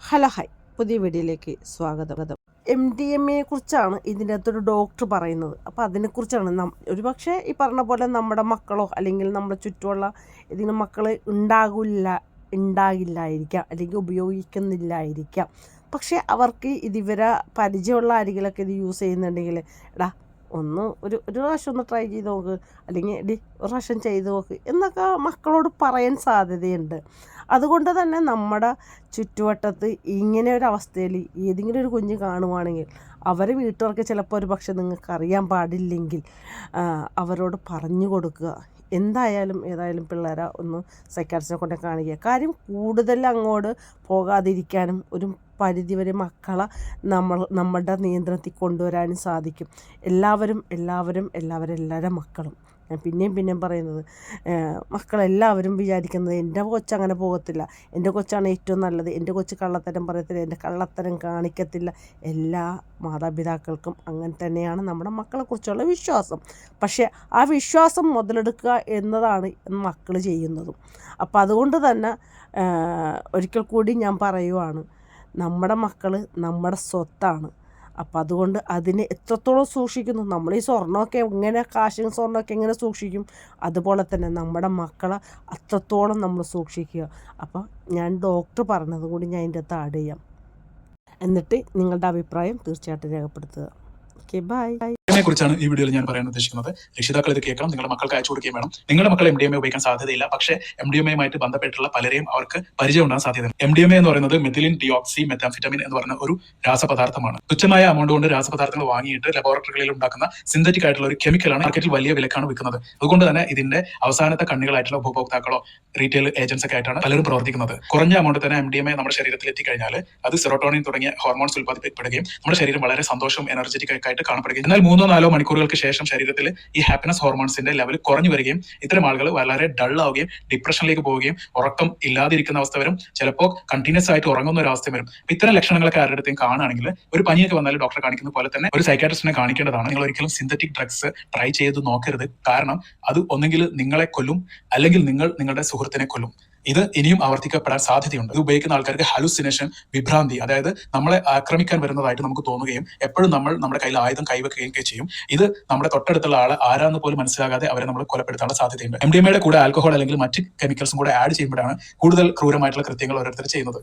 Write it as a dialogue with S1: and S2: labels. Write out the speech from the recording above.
S1: Hello hi. പുതിയ വീഡിയോയിലേക്ക് സ്വാഗതം. എം ഡി എം എയെ കുറിച്ചാണ് ഇതിന്റെ അകത്തൊരു ഡോക്ടർ പറയുന്നത്. അപ്പോൾ അതിനെക്കുറിച്ചാണ് നം ഒരുപക്ഷെ ഈ പറഞ്ഞ പോലെ നമ്മുടെ മക്കളോ അല്ലെങ്കിൽ നമ്മുടെ ചുറ്റുമുള്ള ഇതിന് മക്കൾ ഉണ്ടാകില്ല ഉണ്ടാകില്ലായിരിക്കാം അല്ലെങ്കിൽ ഉപയോഗിക്കുന്നില്ലായിരിക്കാം. പക്ഷേ അവർക്ക് ഇതിവരെ പരിചയമുള്ള ആരെങ്കിലൊക്കെ ഇത് യൂസ് ചെയ്യുന്നുണ്ടെങ്കിൽ എടാ ഒന്ന് ഒരു ഒരു പ്രാവശ്യം ഒന്ന് ട്രൈ ചെയ്ത് നോക്ക്. അല്ലെങ്കിൽ ഡി ഒരു പ്രാവശ്യം ചെയ്ത് നോക്ക് എന്നൊക്കെ മക്കളോട് പറയാൻ സാധ്യതയുണ്ട്. അതുകൊണ്ട് തന്നെ നമ്മുടെ ചുറ്റുവട്ടത്ത് ഇങ്ങനെ ഒരു അവസ്ഥയിൽ ഏതെങ്കിലും ഒരു കുഞ്ഞ് കാണുവാണെങ്കിൽ അവരെ വീട്ടുകാർക്ക് ചിലപ്പോൾ ഒരു പക്ഷെ നിങ്ങൾക്ക് അറിയാൻ പാടില്ലെങ്കിൽ അവരോട് പറഞ്ഞു കൊടുക്കുക. എന്തായാലും ഏതായാലും പിള്ളേരെ ഒന്ന് സൈക്കാട്രിസ്റ്റിനെ കൊണ്ടേ കാണിക്കുക. കാര്യം കൂടുതൽ അങ്ങോട്ട് പോകാതിരിക്കാനും ഒരു പരിധിവരെ മക്കളെ നമ്മൾ നമ്മളുടെ നിയന്ത്രണത്തിൽ കൊണ്ടുവരാനും സാധിക്കും. എല്ലാവരും എല്ലാവരും എല്ലാവരും എല്ലാവരും മക്കളും. ഞാൻ പിന്നെയും പിന്നെയും പറയുന്നത് മക്കളെല്ലാവരും വിചാരിക്കുന്നത് എന്റെ കൊച്ചങ്ങനെ പോകത്തില്ല. എന്റെ കൊച്ചാണ് ഏറ്റവും നല്ലത്. എന്റെ കൊച്ച് കള്ളത്തരം പറയത്തില്ല. എന്റെ കള്ളത്തരം കാണിക്കത്തില്ല. എല്ലാ മാതാപിതാക്കൾക്കും അങ്ങനെ തന്നെയാണ് നമ്മുടെ മക്കളെക്കുറിച്ചുള്ള വിശ്വാസം. പക്ഷേ ആ വിശ്വാസം മുതലെടുക്കുക എന്നതാണ് മക്കൾ ചെയ്യുന്നതും. അപ്പോൾ അതുകൊണ്ട് തന്നെ ഒരിക്കൽ കൂടി ഞാൻ പറയുവാണ് നമ്മുടെ മക്കൾ നമ്മുടെ സ്വത്താണ്. അപ്പം അതുകൊണ്ട് അതിനെ എത്രത്തോളം സൂക്ഷിക്കുന്നു? നമ്മൾ ഈ സ്വർണമൊക്കെ എങ്ങനെ കാശും സ്വർണമൊക്കെ എങ്ങനെ സൂക്ഷിക്കും? അതുപോലെ തന്നെ നമ്മുടെ മക്കളെ അത്രത്തോളം നമ്മൾ സൂക്ഷിക്കുക. അപ്പം ഞാൻ ഡോക്ടർ പറഞ്ഞത് കൂടി ഞാൻ അതിന്റെ അകത്ത് ആഡ് ചെയ്യാം. എന്നിട്ട് നിങ്ങളുടെ അഭിപ്രായം തീർച്ചയായിട്ടും രേഖപ്പെടുത്തുക. Okay bye.
S2: ഇതിനെ കുറിച്ചാണ് ഈ വീഡിയോയിൽ ഞാൻ പറയാൻ ഉദ്ദേശിക്കുന്നത്. രക്ഷിതാക്കൾ ഇത് കേൾക്കണം നിങ്ങളുടെ മക്കൾക്ക് അയച്ചു കൊടുക്കുകയും വേണം. നിങ്ങളുടെ മക്കൾ എം ഡി എം എ ഉപയോഗിക്കാൻ സാധ്യതയില്ല. പക്ഷേ എം ഡി എം ബന്ധപ്പെട്ടുള്ള പലരെയും അവർക്ക് പരിചയം ഉണ്ടാകാൻ സാധ്യത എം ഡി എം എ എന്ന് പറയുന്നത് മെഥിലിൻ ഡിയോക്സി മെത്താംഫിറ്റമിൻ എന്ന് പറയുന്ന ഒരു രാസപദാർത്ഥമാണ്. തുച്ഛമായ എമൗണ്ട് കൊണ്ട് രാസപദാർത്ഥങ്ങൾ വാങ്ങിയിട്ട് ലബോറട്ടറികളിൽ ഉണ്ടാക്കുന്ന സിന്തറ്റിക് ആയിട്ടുള്ള ഒരു കെമിക്കലാണ് മാർക്കറ്റിൽ വലിയ വിലക്കാണ് വിൽക്കുന്നത്. അതുകൊണ്ട് തന്നെ ഇതിന്റെ അവസാനത്തെ കണ്ണികളായിട്ടുള്ള ഉപഭോക്താക്കളോ റീറ്റെയിൽ ഏജൻസ് ഒക്കെ ആയിട്ടാണ് പലരും പ്രവർത്തിക്കുന്നത്. കുറഞ്ഞ എമൗണ്ട് തന്നെ എം ഡി എം എ നമ്മുടെ ശരീരത്തിൽ എത്തിക്കഴിഞ്ഞാൽ അത് സെറോട്ടോണിൻ തുടങ്ങിയ ഹോർമോൺസ് ഉൽപ്പാദിപ്പിക്കപ്പെടുകയും നമ്മുടെ ശരീരം വളരെ സന്തോഷവും എനർജറ്റിക് ആയിട്ട് കാണപ്പെടുകയും എന്നാൽ മൂന്നോ നാലോ മണിക്കൂറുകൾക്ക് ശേഷം ശരീരത്തിൽ ഈ ഹാപ്പിനെസ് ഹോർമോൺസിന്റെ ലെവൽ കുറഞ്ഞു വരികയും ഇത്തരം ആളുകൾ വളരെ ഡൾ ആവുകയും ഡിപ്രഷനിലേക്ക് പോവുകയും ഉറക്കം ഇല്ലാതിരിക്കുന്ന അവസ്ഥ വരും. ചിലപ്പോൾ കണ്ടിന്യൂസ് ആയിട്ട് ഉറങ്ങുന്ന ഒരു അവസ്ഥ വരും. ഇത്തരം ലക്ഷണങ്ങളൊക്കെ ആരുടെ അടുത്തും കാണുകയാണെങ്കിൽ ഒരു പനിയൊക്കെ വന്നാൽ ഡോക്ടറെ കാണിക്കുന്ന പോലെ തന്നെ ഒരു സൈക്കാട്രിസ്റ്റിനെ കാണിക്കേണ്ടതാണ്. നിങ്ങൾ ഒരിക്കലും സിന്തറ്റിക് ഡ്രഗ്സ് ട്രൈ ചെയ്ത് നോക്കരുത്. കാരണം അത് ഒന്നെങ്കിൽ നിങ്ങളെ കൊല്ലും അല്ലെങ്കിൽ നിങ്ങൾ നിങ്ങളുടെ സുഹൃത്തിനെ കൊല്ലും. ഇത് ഇനിയും ആവർത്തിക്കപ്പെടാൻ സാധ്യതയുണ്ട്. ഇത് ഉപയോഗിക്കുന്ന ആൾക്കാർക്ക് ഹലുസിനേഷൻ വിഭ്രാന്തി അതായത് നമ്മളെ ആക്രമിക്കാൻ വരുന്നതായിട്ട് നമുക്ക് തോന്നുകയും എപ്പോഴും നമ്മൾ നമ്മുടെ കയ്യിൽ ആയുധം കൈവെക്കുകയും ചെയ്യും. ഇത് നമ്മുടെ തൊട്ടടുത്തുള്ള ആളെ ആരാന്ന് പോലും മനസ്സിലാകാതെ അവരെ നമ്മൾ കൊലപ്പെടുത്താനുള്ള സാധ്യതയുണ്ട്. എം ഡി എമ്മയുടെ കൂടെ ആൽക്കഹോൾ അല്ലെങ്കിൽ മറ്റ് കെമിക്കൽസും കൂടെ ആഡ് ചെയ്യുമ്പോഴാണ് കൂടുതൽ ക്രൂരമായിട്ടുള്ള കൃത്യങ്ങൾ ഓരോരുത്തർ ചെയ്യുന്നത്.